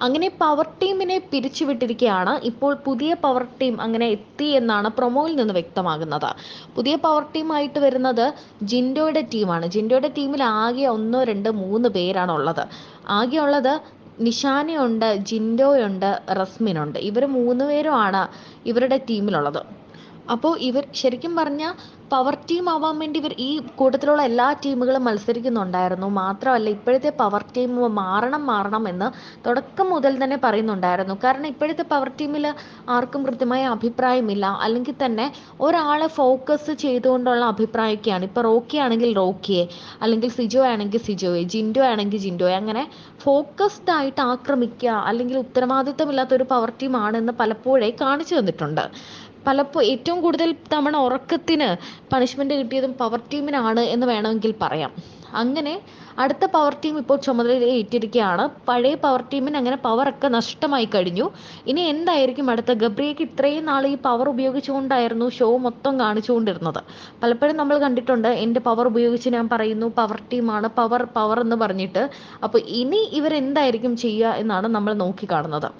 അങ്ങനെ പവർ ടീമിനെ പിരിച്ചുവിട്ടിരിക്കുകയാണ് ഇപ്പോൾ പുതിയ പവർ ടീം അങ്ങനെ എത്തി എന്നാണ് പ്രൊമോയിൽ നിന്ന് വ്യക്തമാകുന്നത്. പുതിയ പവർ ടീമായിട്ട് വരുന്നത് ജിൻഡോയുടെ ടീമാണ് ജിൻഡോയുടെ ടീമിൽ ആകെ ഒന്നോ രണ്ടോ മൂന്ന് പേരാണ് ഉള്ളത്. ആകെ ഉള്ളത് നിഷാനയുണ്ട് ജിൻഡോയുണ്ട് റസ്മിനുണ്ട്. ഇവർ മൂന്ന് പേരുമാണ് ഇവരുടെ ടീമിലുള്ളത് അപ്പോൾ ഇവർ ശരിക്കും പറഞ്ഞാൽ പവർ ടീം ആവാൻ വേണ്ടി ഇവർ ഈ കൂട്ടത്തിലുള്ള എല്ലാ ടീമുകളും മത്സരിക്കുന്നുണ്ടായിരുന്നു. മാത്രമല്ല ഇപ്പോഴത്തെ പവർ ടീം മാറണം മാറണം എന്ന് തുടക്കം മുതൽ തന്നെ പറയുന്നുണ്ടായിരുന്നു. കാരണം ഇപ്പോഴത്തെ പവർ ടീമിൽ ആർക്കും കൃത്യമായ അഭിപ്രായമില്ല. അല്ലെങ്കിൽ തന്നെ ഒരാളെ ഫോക്കസ് ചെയ്തുകൊണ്ടുള്ള അഭിപ്രായമൊക്കെയാണ് ഇപ്പോൾ റോക്കി ആണെങ്കിൽ റോക്കിയെ അല്ലെങ്കിൽ സിജോ ആണെങ്കിൽ സിജോയെ ജിൻഡോ ആണെങ്കിൽ ജിൻഡോയെ അങ്ങനെ ഫോക്കസ്ഡ് ആയിട്ട് ആക്രമിക്കുക അല്ലെങ്കിൽ ഉത്തരവാദിത്തമില്ലാത്ത ഒരു പവർ ടീം ആണെന്ന് പലപ്പോഴേ കാണിച്ചു തന്നിട്ടുണ്ട്. പലപ്പോൾ ഏറ്റവും കൂടുതൽ തവണ ഉറക്കത്തിന് പണിഷ്മെന്റ് കിട്ടിയതും പവർ ടീമിനാണ് എന്ന് വേണമെങ്കിൽ പറയാം. അങ്ങനെ അടുത്ത പവർ ടീം ഇപ്പോൾ ചുമതല ഏറ്റിരിക്കുകയാണ് പഴയ പവർ ടീമിന് അങ്ങനെ പവറൊക്കെ നഷ്ടമായി കഴിഞ്ഞു. ഇനി എന്തായിരിക്കും അടുത്ത? ഗബ്രിയയ്ക്ക് ഇത്രയും നാൾ ഈ പവർ ഉപയോഗിച്ചുകൊണ്ടായിരുന്നു ഷോ മൊത്തം കാണിച്ചുകൊണ്ടിരുന്നത്. പലപ്പോഴും നമ്മൾ കണ്ടിട്ടുണ്ട് എന്റെ പവർ ഉപയോഗിച്ച് ഞാൻ പറയുന്നു പവർ ടീമാണ് പവർ പവർ എന്ന് പറഞ്ഞിട്ട്. അപ്പോൾ ഇനി ഇവരെന്തായിരിക്കും ചെയ്യുക എന്നാണ് നമ്മൾ നോക്കി കാണുന്നത്